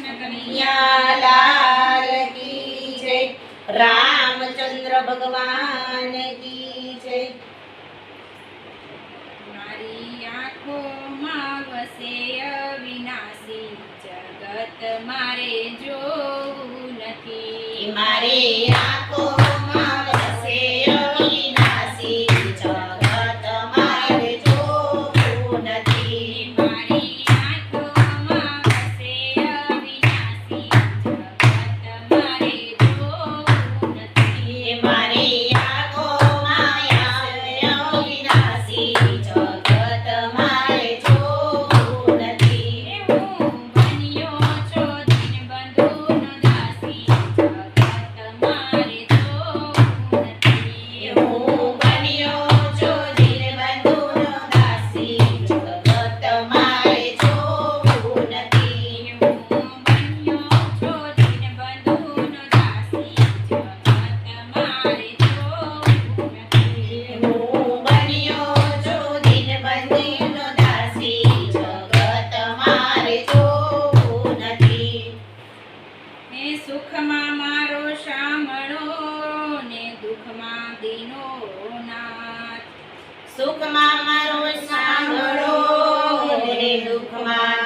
કૃષ્ણ કનૈયા લાલ રામચંદ્ર ભગવાન કી જય. મારી આંખોમાં વસે અવિનાશી. જગત મારે જોવું નથી. મારે આંખો સુખમાં મારું સાંભળો ને દુઃખમાં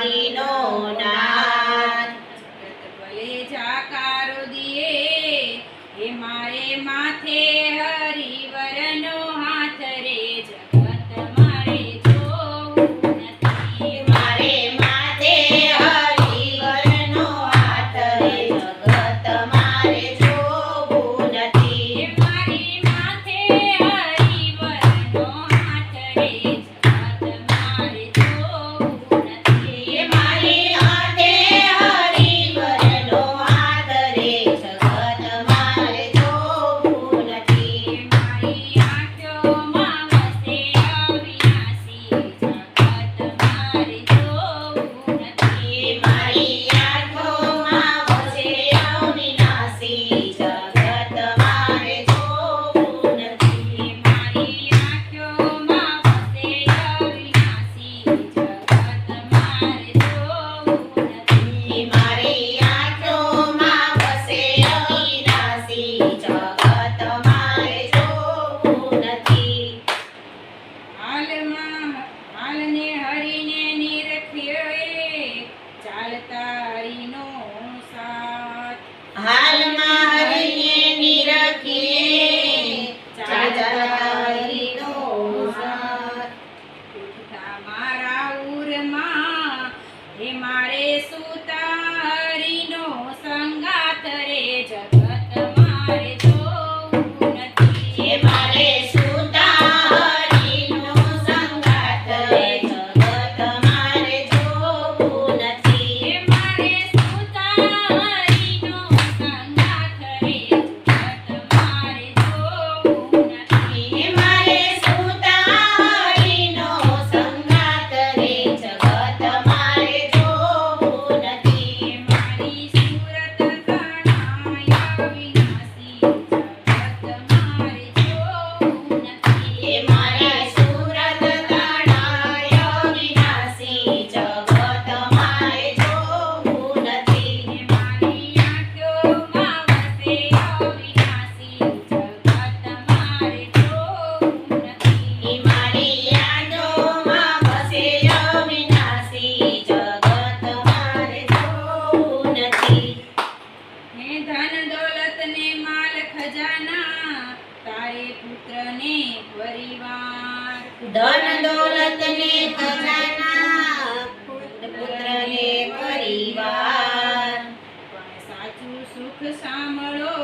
સાંભળો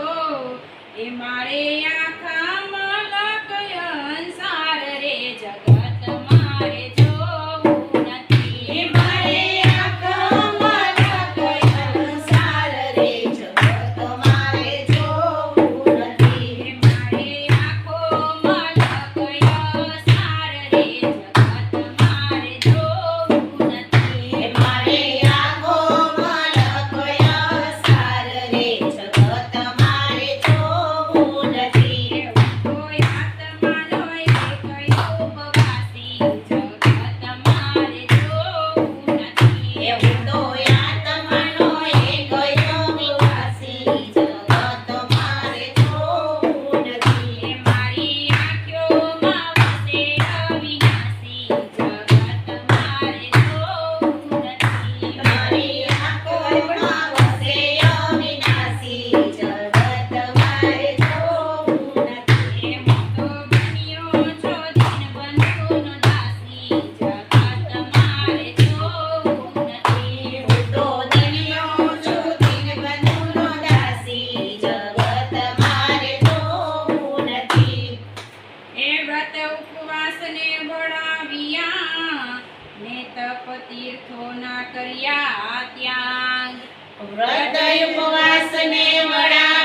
એ મારે આખા તીર્થોના કર્યા ત્યાગ હૃદય ઉપવાસ ને વડાવ્યા